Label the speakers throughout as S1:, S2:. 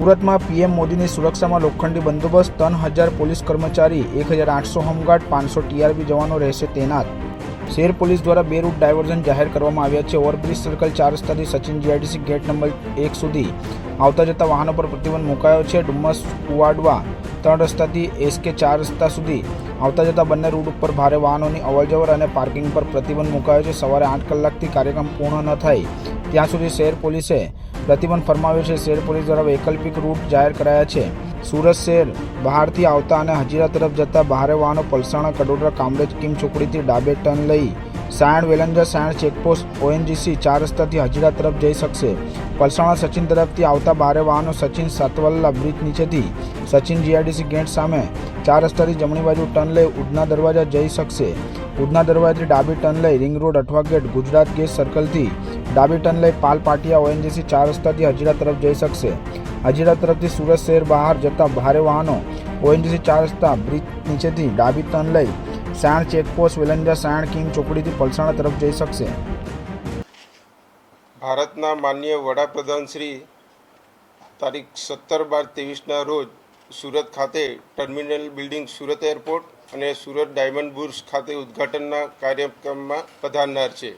S1: સુરતમાં પીએમ મોદીની સુરક્ષામાં લોખંડી બંદોબસ્ત, ત્રણ હજાર પોલીસ કર્મચારી, એક હજાર આઠસો હોમગાર્ડ, પાંચસો ટીઆરબી જવાનો રહેશે તૈનાત. શહેર પોલીસ દ્વારા બે રૂટ ડાયવર્ઝન જાહેર કરવામાં આવ્યા છે. ઓવરબ્રિજ સર્કલ ચાર રસ્તાથી સચિન જીઆઈડીસી ગેટ નંબર એક સુધી આવતા જતા વાહનો પર પ્રતિબંધ મુકાયો છે. ડુમ્મસ કુવાડવા ત્રણ રસ્તાથી એસકે ચાર રસ્તા સુધી આવતા જતા બંને રૂટ ઉપર ભારે વાહનોની અવરજવર અને પાર્કિંગ પર પ્રતિબંધ મુકાયો છે. સવારે આઠ કલાકથી કાર્યક્રમ પૂર્ણ ન થાય ત્યાં સુધી શહેર પોલીસે પ્રતિબંધ ફરમાવ્યો છે શહેર પોલીસ દ્વારા વૈકલ્પિક રૂટ જાહેર કરાયા છે. સુરત શહેર બહારથી આવતા અને હજીરા તરફ જતા ભારે વાહનો પલસાણા, કડોદરા, કામરેજ, કિમ ચોકડીથી ડાબે ટર્ન લઈ સાયણ, વેલંજા સાયણ ચેકપોસ્ટ, ઓએનજીસી ચાર રસ્તાથી હજીરા તરફ જઈ શકશે. પલસાણા સચિન તરફથી આવતા ભારે વાહનો સચિન સાતવલ્લા બ્રિજ નીચેથી સચિન જીઆઈડીસી ગેટ સામે ચાર રસ્તાથી જમણી બાજુ ટર્ન લઈ ઉડના દરવાજા જઈ શકશે. ઉડના દરવાજાથી ડાબી ટર્ન લઈ ring road, Athwa gate, Gujarat gate સર્કલથી ડાબી ટર્ન લઈ પાલ પાટિયા ઓએનજીસી ચાર રસ્તાથી હજીરા તરફ જઈ શકશે. હજીરા તરફથી સુરત શહેર બહાર જતા ભારે વાહનો ઓએનજીસી ચાર રસ્તા બ્રિજ નીચેથી ડાબી ટર્ન લઈ સાયણ ચેકપોસ્ટ, વેલંજા સાયણ, કિંગ ચોકડીથી પલસાણા તરફ જઈ શકશે.
S2: ભારતના માનનીય વડાપ્રધાન શ્રી તારીખ સત્તર બાર ત્રેવીસના રોજ સુરત ખાતે ટર્મિનલ બિલ્ડિંગ સુરત એરપોર્ટ અને સુરત ડાયમંડ બુર્સ ખાતે ઉદ્ઘાટનના કાર્યક્રમમાં પધારનાર છે.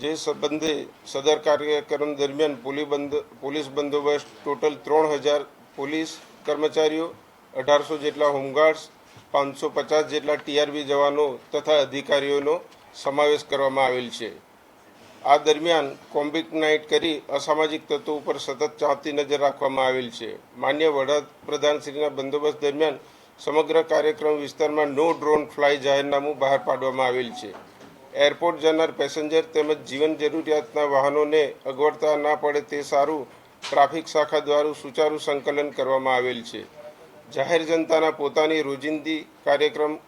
S2: જે સંબંધે સદર કાર્યક્રમ દરમિયાન પોલીસ બંદ પોલીસ બંદોબસ્ત ટોટલ ત્રણ હજાર પોલીસ કર્મચારીઓ, અઢારસો જેટલા હોમગાર્ડ્સ, પાંચસો પચાસ જેટલા ટીઆરબી જવાનો તથા અધિકારીઓનો સમાવેશ કરવામાં આવેલ છે. આ દરમિયાન કોમ્બિક નાઇટ કરી અસામાજિક તત્વો ઉપર સતત ચાંપતી નજર રાખવામાં આવેલ છે. માન્ય વડાપ્રધાનશ્રીના બંદોબસ્ત દરમિયાન સમગ્ર કાર્યક્રમ વિસ્તારમાં નો ડ્રોન ફ્લાય જાહેરનામું બહાર પાડવામાં આવેલ છે. એરપોર્ટ જનાર પેસેન્જર તેમજ જીવન જરૂરિયાતના વાહનોને અગવડતા ના પડે તે સારું ટ્રાફિક શાખા દ્વારા સુચારુ સંકલન કરવામાં આવેલ છે. જાહેર જનતાના પોતાની રોજિંદી કાર્યક્રમ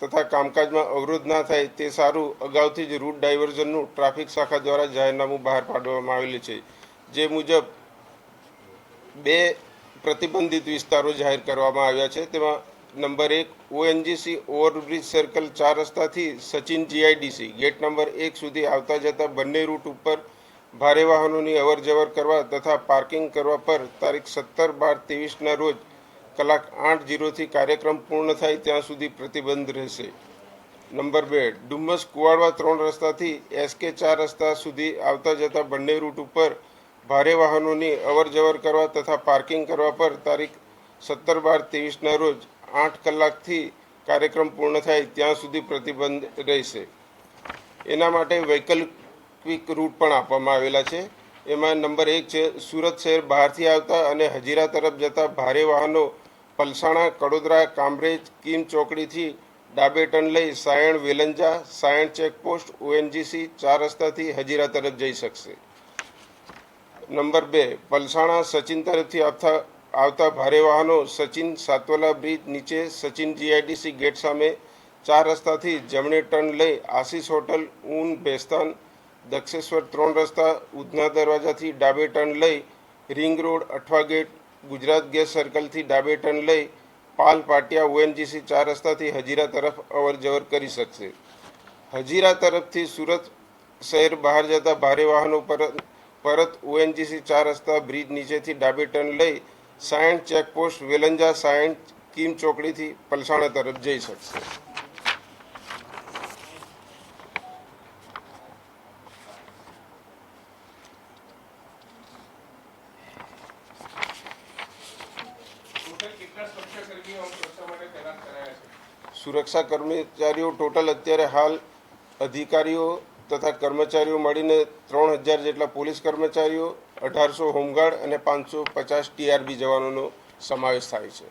S2: તથા કામકાજમાં અવરોધ ના થાય તે સારું અગાઉથી જ રૂટ ડાયવર્ઝનનું ટ્રાફિક શાખા દ્વારા જાહેરનામું બહાર પાડવામાં આવેલું છે. જે મુજબ બે પ્રતિબંધિત વિસ્તારો જાહેર કરવામાં આવ્યા છે. તેમાં નંબર એક ઓએનજીસી ઓવરબ્રિજ સર્કલ ચાર રસ્તાથી સચિન જીઆઈડીસી ગેટ નંબર એક સુધી આવતા જતા બંને રૂટ ઉપર ભારે વાહનોની અવર જવર કરવા તથા પાર્કિંગ કરવા પર તારીખ સત્તર બાર ત્રેવીસના રોજ કલાક આઠ જીરોથી કાર્યક્રમ પૂર્ણ થાય ત્યાં સુધી પ્રતિબંધ રહેશે. નંબર બે, ડુમ્મસ કુવાડવા ત્રણ રસ્તાથી એસકે ચાર રસ્તા સુધી આવતા જતા બંને રૂટ ઉપર ભારે વાહનોની અવર જવર કરવા તથા પાર્કિંગ કરવા પર તારીખ સત્તર બાર ત્રેવીસના રોજ આઠ કલાકથી કાર્યક્રમ પૂર્ણ થાય ત્યાં સુધી પ્રતિબંધ રહેશે. એના માટે વૈકલ્પિક રૂટ પણ આપવામાં આવેલા છે. એમાં નંબર એક છે, સુરત શહેર બહારથી આવતા અને હજીરા તરફ જતા ભારે વાહનો પલસાણા, કડોદરા, કામરેજ, કિમ ચોકડીથી ડાબે ટર્ન લઈ સાયણ, વેલંજા, સાયણ ચેકપોસ્ટ, ઓએનજીસી ચાર રસ્તાથી હજીરા તરફ જઈ શકશે. નંબર બે, પલસાણા, સચિન તરફથી આવતા આવતા ભારે વાહનો સચિન સાતવલા બ્રિજ નીચે સચિન જીઆઈડીસી ગેટ સામે ચાર રસ્તાથી જમણે ટર્ન લઈ આશીષ હોટલ, ઊન, ભેસ્તાન, દક્ષેશ્વર ત્રણ રસ્તા, ઉધના દરવાજાથી ડાબે ટર્ન લઈ ring road, Athwa gate, Gujarat gas સર્કલથી ડાબે ટર્ન લઈ પાલ પાટિયા, ઓએનજીસી ચાર રસ્તાથી હજીરા તરફ અવર જવર કરી શકશે. હજીરા તરફથી સુરત શહેર બહાર જતા ભારે વાહનો પરત પરત ઓએનજીસી ચાર રસ્તા બ્રિજ નીચેથી ડાબે ટર્ન લઈ સાયણ ચેકપોસ્ટ વેલંજા સાયણ કીમ ચોકડીથી પલસાણા તરફ જઈ શકશે. સુરક્ષા કર્મચારીઓ ટોટલ અત્યારે હાલ અધિકારીઓ તથા કર્મચારીઓ મળીને ત્રણ હજાર જેટલા પોલીસ કર્મચારીઓ અઢારસો હોમગાર્ડ અને પાંચસો પચાસ ટીઆરબી જવાનોનો સમાવેશ થાય છે.